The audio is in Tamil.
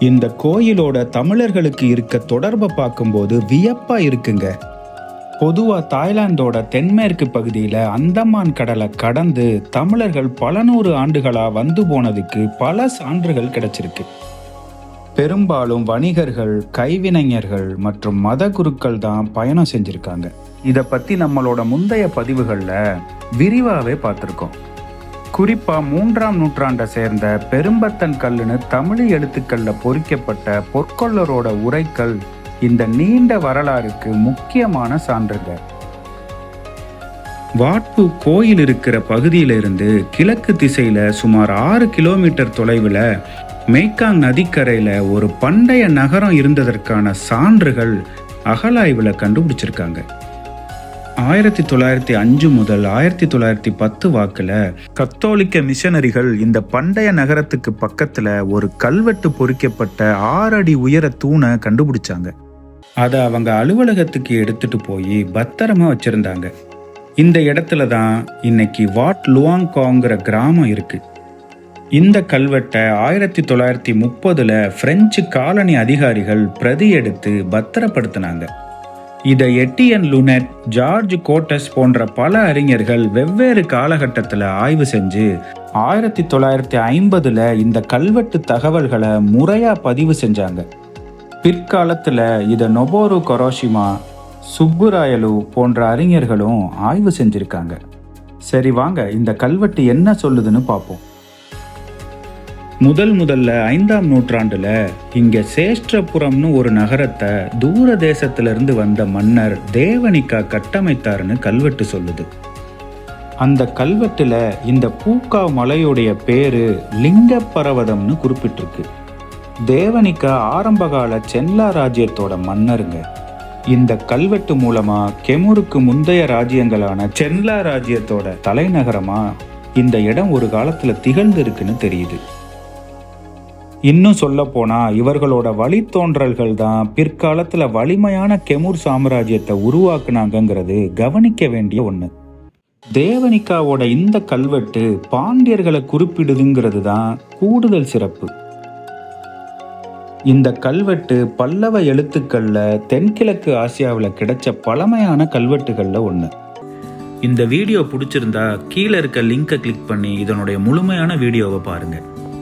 இந்த கோயிலோட தமிழர்களுக்கு இருக்க தொடர்பை பார்க்கும்போது வியப்பா இருக்குங்க. பொதுவாக தாய்லாந்தோட தென்மேற்கு பகுதியில் அந்தமான் கடலை கடந்து தமிழர்கள் பல நூறு ஆண்டுகளாக வந்து போனதுக்கு பல சான்றுகள் கிடைச்சிருக்கு. பெரும்பாலும் வணிகர்கள் கைவினைஞர்கள் மற்றும் மத குருக்கள் தான் பயணம் செஞ்சுருக்காங்க. இதை பற்றி நம்மளோட முந்தைய பதிவுகளில் விரிவாகவே பார்த்துருக்கோம். குறிப்பா மூன்றாம் நூற்றாண்டை சேர்ந்த பெரும்பத்தன் கல்லுன்னு தமிழ் எழுத்துக்கள்ல பொறிக்கப்பட்ட பொற்கொள்ளரோட உரைக்கல் இந்த நீண்ட வரலாறுக்கு முக்கியமான சான்றுங்க. வாட்பு கோயில் இருக்கிற பகுதியிலிருந்து கிழக்கு திசையில சுமார் ஆறு கிலோமீட்டர் தொலைவில் மேய்காங் நதிக்கரையில ஒரு பண்டைய நகரம் இருந்ததற்கான சான்றுகள் அகலாய்வில் கண்டுபிடிச்சிருக்காங்க. ஆயிரத்தி தொள்ளாயிரத்தி அஞ்சு முதல் ஆயிரத்தி தொள்ளாயிரத்தி பத்து வாக்கில் கத்தோலிக்க மிஷனரிகள் இந்த பண்டைய நகரத்துக்கு பக்கத்தில் ஒரு கல்வெட்டு பொறிக்கப்பட்ட ஆறு அடி உயர தூணை கண்டுபிடிச்சாங்க. அதை அவங்க அலுவலகத்துக்கு எடுத்துட்டு போய் பத்திரமா வச்சிருந்தாங்க. இந்த இடத்துல தான் இன்னைக்கு வாட் லுவாங்காங்கிற கிராமம் இருக்கு. இந்த கல்வெட்டை ஆயிரத்தி தொள்ளாயிரத்தி முப்பதுல பிரெஞ்சு காலனி அதிகாரிகள் பிரதி எடுத்து பத்திரப்படுத்தினாங்க. இதை எட்டியன் லுனெட் ஜார்ஜ் கோட்டஸ் போன்ற பல அறிஞர்கள் வெவ்வேறு காலகட்டத்தில் ஆய்வு செஞ்சு ஆயிரத்தி தொள்ளாயிரத்தி ஐம்பதுல இந்த கல்வெட்டு தகவல்களை முறையா பதிவு செஞ்சாங்க. பிற்காலத்தில் இதை நொபோரு கொரோஷிமா சுப்புராயலு போன்ற அறிஞர்களும் ஆய்வு செஞ்சிருக்காங்க. சரி வாங்க இந்த கல்வெட்டு என்ன சொல்லுதுன்னு பார்ப்போம் முதல் முதல்ல ஐந்தாம் நூற்றாண்டுல இங்க சேஷ்டபுரம்னு ஒரு நகரத்தை தூர தேசத்திலிருந்து வந்த மன்னர் தேவனிக்கா கட்டமைத்தாருன்னு கல்வெட்டு சொல்லுது. அந்த கல்வெட்டுல இந்த பூக்கா மலையுடைய பேரு லிங்க பர்வதம்னு குறிப்பிட்டிருக்கு. தேவனிக்கா ஆரம்பகால சென்லா ராஜ்யத்தோட மன்னருங்க. இந்த கல்வெட்டு மூலமா கெமுருக்கு முந்தைய ராஜ்யங்களான சென்லா ராஜ்யத்தோட தலைநகரமா இந்த இடம் ஒரு காலத்துல திகழ்ந்து இருக்குன்னு தெரியுது. இன்னும் சொல்ல போனால் இவர்களோட வழித்தோன்றல்கள் தான் பிற்காலத்தில் வலிமையான கெமுர் சாம்ராஜ்யத்தை உருவாக்குனாங்கங்கிறது கவனிக்க வேண்டிய ஒன்று தேவனிக்காவோட இந்த கல்வெட்டு பாண்டியர்களை குறிப்பிடுதுங்கிறது தான் கூடுதல் சிறப்பு. இந்த கல்வெட்டு பல்லவ எழுத்துக்களில் தென்கிழக்கு ஆசியாவில் கிடைச்ச பழமையான கல்வெட்டுகளில் ஒன்று இந்த வீடியோ பிடிச்சிருந்தா கீழே இருக்க லிங்கை கிளிக் பண்ணி இதனுடைய முழுமையான வீடியோவை பாருங்கள்